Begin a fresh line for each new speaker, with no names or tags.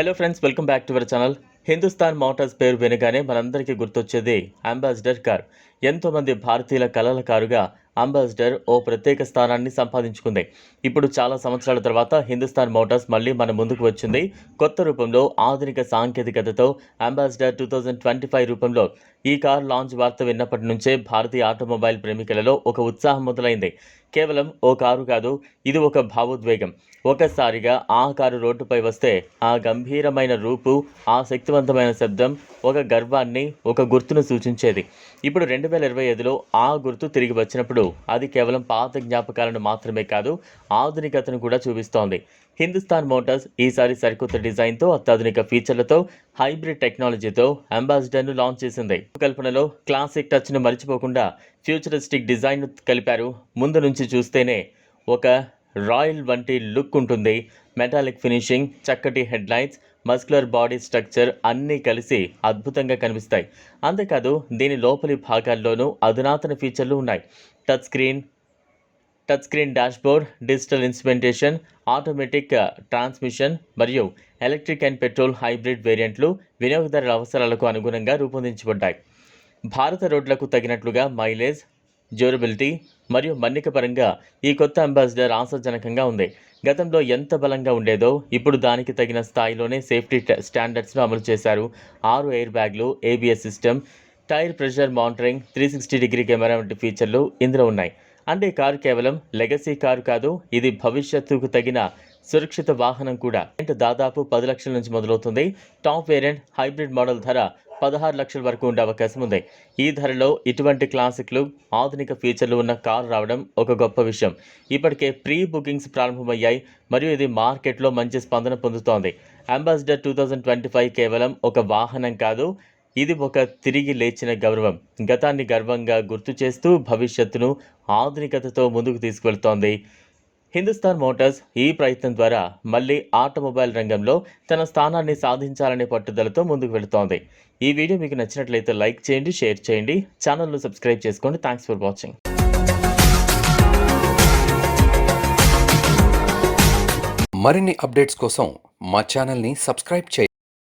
Hello friends welcome back to our channel Hindustan Motors పేరు వినగానే మనందరికీ గుర్తొచ్చేది అంబాసిడర్ కార్ ఎంతోమంది భారతీయుల కలల కారుగా అంబాసిడర్ ఓ ప్రత్యేక స్థానాన్ని సంపాదించుకుంది. ఇప్పుడు చాలా సంవత్సరాల తర్వాత హిందుస్థాన్ మోటార్స్ మళ్ళీ మన ముందుకు వచ్చింది. కొత్త రూపంలో ఆధునిక సాంకేతికతతో Ambassador two thousand twenty five రూపంలో ఈ కార్ లాంచ్ వార్త విన్నప్పటి నుంచే భారతీయ ఆటోమొబైల్ ప్రేమికులలో ఒక ఉత్సాహం మొదలైంది. కేవలం ఓ కారు కాదు ఇది ఒక భావోద్వేగం. ఒకసారిగా ఆ కారు రోడ్డుపై వస్తే ఆ గంభీరమైన రూపు ఆ శక్తివంతమైన శబ్దం ఒక గర్వాన్ని ఒక గుర్తును సూచించేది. ఇప్పుడు రెండు వేల ఇరవై ఐదులో ఆ గుర్తు తిరిగి వచ్చినప్పుడు అది కేవలం పాత జ్ఞాపకాలను మాత్రమే కాదు ఆధునికతను కూడా చూపిస్తోంది. హిందుస్థాన్ మోటార్స్ ఈసారి సరికొత్త డిజైన్తో అత్యాధునిక ఫీచర్లతో హైబ్రిడ్ టెక్నాలజీతో అంబాసిడర్ను లాంచ్ చేసింది. కల్పనలో క్లాసిక్ టచ్ను మర్చిపోకుండా ఫ్యూచరిస్టిక్ డిజైన్ను కలిపారు. ముందు నుంచి చూస్తేనే ఒక రాయల్ వంటి లుక్ ఉంటుంది. మెటాలిక్ ఫినిషింగ్ చక్కటి హెడ్లైన్స్ మస్కులర్ బాడీ స్ట్రక్చర్ అన్నీ కలిసి అద్భుతంగా కనిపిస్తాయి. అంతేకాదు దీని లోపలి భాగాల్లోనూ అధునాతన ఫీచర్లు ఉన్నాయి. Touch screen touch screen dashboard digital instrumentation automatic transmission మరియు ఎలక్ట్రిక్ అండ్ పెట్రోల్ హైబ్రిడ్ వేరియంట్లు వినియోగదారుల అవసరాలకు అనుగుణంగా రూపొందించబడ్డాయి. భారత రోడ్లకు తగినట్లుగా మైలేజ్ డ్యూరబిలిటీ మరియు మన్నిక పరంగా ఈ కొత్త అంబాసిడర్ ఆశాజనకంగా ఉంది. గతంలో ఎంత బలంగా ఉండేదో ఇప్పుడు దానికి తగిన స్థాయిలోనే సేఫ్టీ స్టాండర్డ్స్ను అమలు చేశారు. ఆరు ఎయిర్ బ్యాగ్లు ABS system tyre pressure monitoring three sixty degree camera వంటి ఫీచర్లు ఇందులో ఉన్నాయి. అంటే కారు కేవలం లెగసీ కారు కాదు ఇది భవిష్యత్తుకు తగిన సురక్షిత వాహనం కూడా. అంటే దాదాపు పది లక్షల నుంచి మొదలవుతుంది. టాప్ వేరియంట్ హైబ్రిడ్ మోడల్ ధర పదహారు లక్షల వరకు ఉండే అవకాశం ఉంది. ఈ ధరలో ఇటువంటి క్లాసిక్లు ఆధునిక ఫీచర్లు ఉన్న కారు రావడం ఒక గొప్ప విషయం. ఇప్పటికే ప్రీ బుకింగ్స్ ప్రారంభమయ్యాయి మరియు ఇది మార్కెట్లో మంచి స్పందన పొందుతోంది. Ambassador two thousand twenty five కేవలం ఒక వాహనం కాదు ఇది ఒక తిరిగి లేచిన గౌరవం. గతాన్ని గర్వంగా గుర్తు చేస్తూ భవిష్యత్తును ఆధునికతతో ముందుకు తీసుకువెళ్తోంది. హిందుస్థాన్ మోటార్స్ ఈ ప్రయత్నం ద్వారా మళ్ళీ ఆటోమొబైల్ రంగంలో తన స్థానాన్ని సాధించాలనే పట్టుదలతో ముందుకు వెళుతోంది. ఈ వీడియో మీకు నచ్చినట్లయితే లైక్ చేయండి షేర్ చేయండి. ఛానల్ను సబ్స్క్రైబ్ చేసుకోండి. Thanks for watching.
మరిన్ని అప్డేట్స్ కోసం మా ఛానల్ని సబ్స్క్రైబ్ చేయండి.